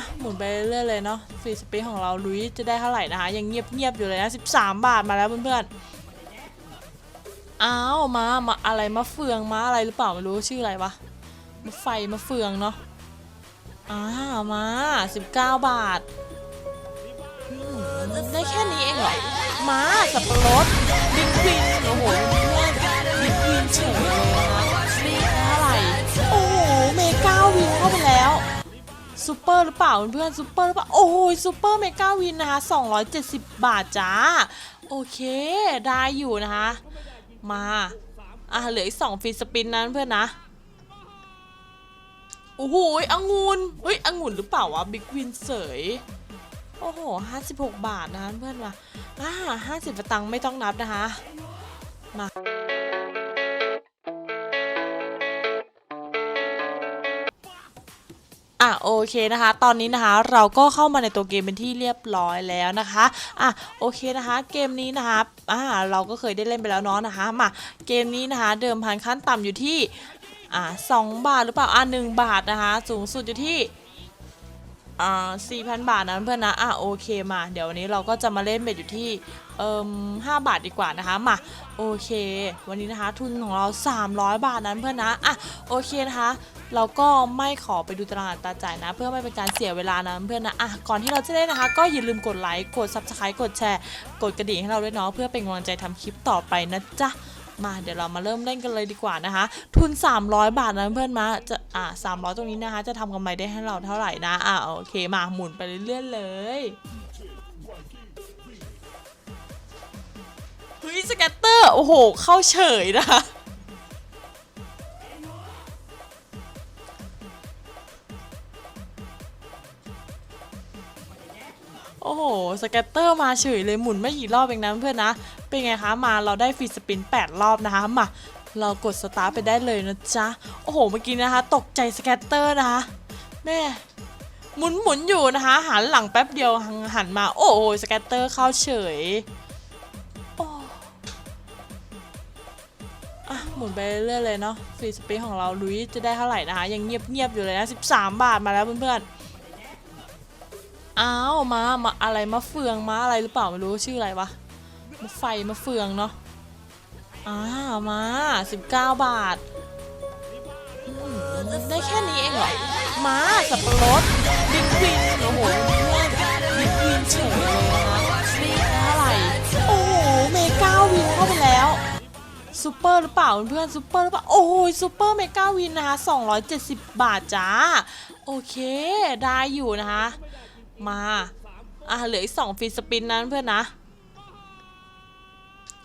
ะหมุนไปเรื่อยๆเลยเนาะฟรีสปีดของเราลุยจะได้เท่าไหร่นะคะ ยังเงียบๆอยู่เลยนะ 13 บาทมาแล้วเพื่อนๆ อ้าวมามาอะไรมะเฟืองมาอะไรหรือเปล่าไม่รู้ชื่ออะไรวะมะไฟมะเฟืองเนาะอ้าวมา 19 บาทได้แค่นี้เองเหรอมาสับปะรด ซูเปอร์หรือเปล่าเพื่อนซูเปอร์หรือเปล่า โอ้ยซูเปอร์เมกาวินนะคะ270 บาทจ้า โอเค ได้อยู่นะคะ มา อะเหลืออีกสองฟรีสปินนั้นเพื่อนนะ โอ้โหองุ่นเฮ้ยองุ่นหรือเปล่าวะบิ๊กวินเสยโอ้โห 56 บาทนะคะเพื่อนมาอ่า50สตังค์ไม่ต้องนับนะคะ มา อะโอเคนะคะ ตอนนี้นะคะเราก็เข้ามาในตัวเกมเป็นที่เรียบร้อยแล้วนะคะอะโอเคนะคะ เกมนี้นะคะอ่าเราก็เคยได้เล่นไปแล้วเนาะนะคะมาเกมนี้นะคะ เดิมพันขั้นต่ำอยู่ที่อ่าสองบาทหรือเปล่าอ่าหนึ่งบาทนะคะ สูงสุดอยู่ที่อ่าสี่พันบาทนะเพื่อนนะอะโอเคมาเดี๋ยววันนี้เราก็จะมาเล่นเบ็ดอยู่ที่เอ่มห้าบาทดีกว่านะคะมาโอเค วันนี้นะคะทุนของเรา 300 บาทนั้นเพื่อนนะอะโอเคนะคะ เราก็ไม่ขอไปดูตารางอัตราจ่ายนะ เพื่อไม่เป็นการเสียเวลานะเพื่อนนะอะก่อนที่เราจะเล่นนะคะ ก็อย่าลืมกดไลค์กด subscribe กดแชร์กดกระดิ่งให้เราด้วยเนาะเพื่อเป็นกำลังใจทำคลิปต่อไปนะจ๊ะมาเดี๋ยวเรามาเริ่มเล่นกันเลยดีกว่านะคะ ทุน 300 บาทนะเพื่อนมาจะอะ300 ตรงนี้นะคะ จะทำกำไรได้ให้เราเท่าไหร่นะอะโอเคมาหมุนไปเรื่อยๆเลยเฮ้ยสแกตเตอร์โอ้โห เข้าเฉยนะคะ โอ้โหสแกตเตอร์มาเฉยเลยหมุนไม่กี่รอบเองนะเพื่อนนะ เป็นไงคะ มาเราได้ฟรีสปิน 8 รอบนะคะ มา เรากดสตาร์ทไปได้เลยนะจ๊ะ โอ้โห เมื่อกี้นะคะ ตกใจสแกตเตอร์นะคะ แม่หมุนหมุนอยู่นะคะ หันหลังแป๊บเดียวหันหนมา โอ้โหสแกตเตอร์เข้าเฉยอะหมุนไปเรื่อยๆเลยเนาะฟรีสปินของเราลุยจะได้เท่าไหร่นะคะ ยังเงียบๆอยู่เลยนะ 13 บาทมาแล้วเพื่อนๆ อ้าวมามาอะไรมะเฟืองมาอะไรหรือเปล่าไม่รู้ชื่ออะไรวะมะไฟมะเฟืองเนาะอ้าวมา19บาทอืมได้แค่นี้เองเหรอมาสับปะรดบิ๊กวินโอ้โหเพื่อนบิ๊กวินเฉยเลยนะคะนี่เท่าไรโอ้โหเมก้าวินเข้าไปแล้วซูเปอร์หรือเปล่าเพื่อนซูเปอร์หรือเปล่าโอ้ยซูเปอร์เมก้าวินนะคะ270 บาทจ้าโอเคได้อยู่นะคะ มา อะเหลืออีกสองฟีสปินนั้นเพื่อนนะ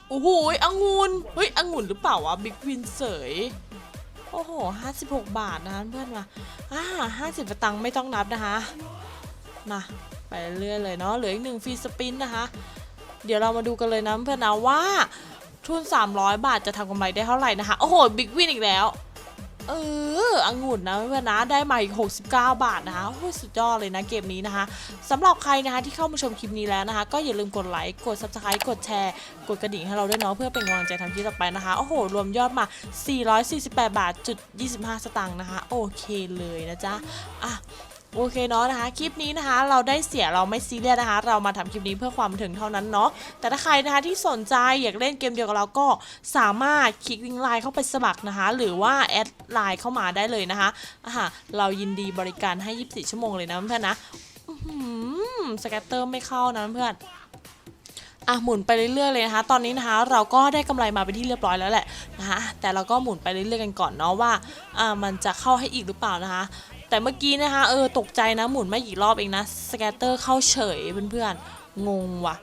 โอ้โหองุ่นเฮ้ยองุ่นหรือเปล่าวะบิ๊กวินเสยโอ้โห56บหกบาทนะเพื่อนมาอ่า50สตังค์ไม่ต้องนับนะคะมาไปเรื่อยเลยเนาะเหลืออีกหนึ่งฟรีสปินนะคะ เดี๋ยวเรามาดูกันเลยนะเพื่อนนะว่าทุน 300 บาทจะทำกำไรได้เท่าไหร่นะคะ โอ้โห บิ๊กวินอีกแล้ว เออองุ่นนะเพื่อนนะได้มาอีก 69 บาทนะคะโอ้ยสุดยอดเลยนะเกมนี้นะคะสำหรับใครนะคะที่เข้ามาชมคลิปนี้แล้วนะคะ ก็อย่าลืมกดไลค์กด subscribe กดแชร์ กดกระดิ่งให้เราด้วยเนาะเพื่อเป็นกำลังใจทำคลิปต่อไปนะคะโอ้โห รวมยอดมา 448 บาทจุด25 สตางค์นะคะ โอเคเลยนะจ๊ะอะ โอเคเนาะนะคะ คลิปนี้นะคะ เราได้เสียเราไม่ซีเรียสนะคะ เรามาทำคลิปนี้เพื่อความบันเทิงเท่านั้นเนาะ แต่ถ้าใครนะคะที่สนใจอยากเล่นเกมเดียวกับเราก็สามารถคลิกลิงก์ไลน์เข้าไปสมัครนะคะ หรือว่าแอดไลน์เข้ามาได้เลยนะคะอ่าเรายินดีบริการให้ 24 ชั่วโมงเลยนะเพื่อนนะสแกตเตอร์ไม่เข้านะเพื่อนอะหมุนไปเรื่อยๆเลยนะคะ ตอนนี้นะคะ เราก็ได้กำไรมาเป็นที่เรียบร้อยแล้วแหละนะคะแต่เราก็หมุนไปเรื่อยๆกันก่อนเนาะว่าอ่ามันจะเข้าให้อีกหรือเปล่านะคะ แต่เมื่อกี้นะคะเออตกใจนะหมุนไม่กี่รอบเองนะสแกตเตอร์เข้าเฉยเพื่อนๆงงว่ะ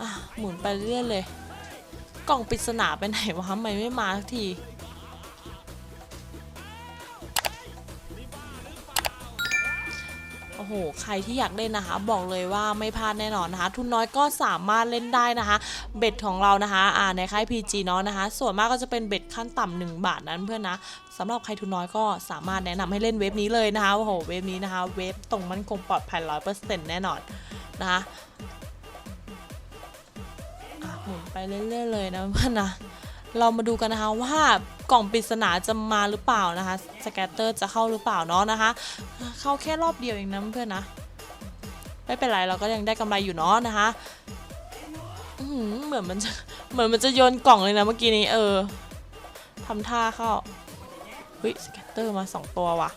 อะหมุนไปเรื่อยเลย กล่องปริศนาไปไหนวะทำไมไม่มาสักที โอ้โห ใครที่อยากเล่นนะคะ บอกเลยว่าไม่พลาดแน่นอนนะคะ ทุนน้อยก็สามารถเล่นได้นะคะ เบ็ดของเรานะคะ อ่า ในค่าย PG เนาะนะคะ ส่วนมากก็จะเป็นเบ็ดขั้นต่ำหนึ่งบาทนั้นเพื่อนนะสำหรับใครทุนน้อยก็สามารถแนะนำให้เล่นเว็บนี้เลยนะคะ โอ้โห เว็บนี้นะคะ เว็บตรงมันคงปลอดภัยร้อยเปอร์เซ็นต์แน่นอนนะคะหมุนไปเรื่อยๆเลยนะเพื่อนนะ เรามาดูกันนะคะว่ากล่องปริศนาจะมาหรือเปล่านะคะสแกตเตอร์จะเข้าหรือเปล่าเนาะนะคะ เข้าแค่รอบเดียวเองนะเพื่อนนะ ไม่เป็นไรเราก็ยังได้กำไรอยู่เนาะนะคะเหมือนมันจะเหมือนมันจะโยนกล่องเลยนะเมื่อกี้นี้เออทำท่าเข้าเฮ้ยสแกตเตอร์มาสองตัวว่ะ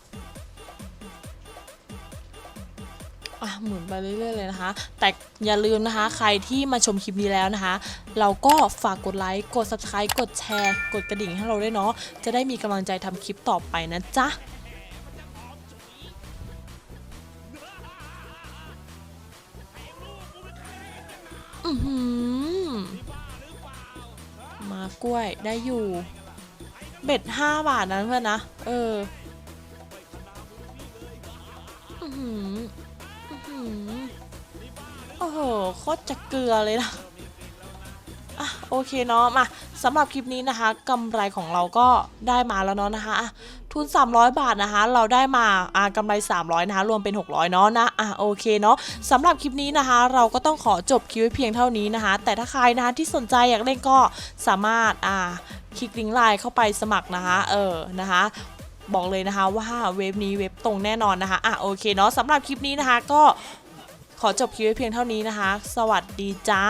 อะหมุนไปเรื่อยๆเลยนะคะ แต่อย่าลืมนะคะ ใครที่มาชมคลิปนี้แล้วนะคะ เราก็ฝากกดไลค์ กด subscribe กดแชร์ กดกระดิ่งให้เราด้วยเนาะ จะได้มีกำลังใจทำคลิปต่อไปนะจ๊ะอือหือมากล้วยได้อยู่ เบ็ดห้าบาทนะเพื่อนนะ เออ อือหืออือหือ โคตรจะเกลือเลยนะอะโอเคเนาะมาสำหรับคลิปนี้นะคะกำไรของเราก็ได้มาแล้วเนาะนะคะอะทุน 300 บาทนะคะ เราได้มาอ่ากำไร 300นะคะรวมเป็น 600 เนาะนะอะโอเคเนาะสำหรับคลิปนี้นะคะ เราก็ต้องขอจบคลิปเพียงเท่านี้นะคะ แต่ถ้าใครนะคะที่สนใจอยากเล่นก็สามารถอ่าคลิกลิงก์ไลน์เข้าไปสมัครนะคะ เออนะคะบอกเลยนะคะว่าเว็บนี้เว็บตรงแน่นอนนะคะอะโอเคเนาะสำหรับคลิปนี้นะคะก็ ขอจบคลิปไว้เพียงเท่านี้นะคะ สวัสดีจ้า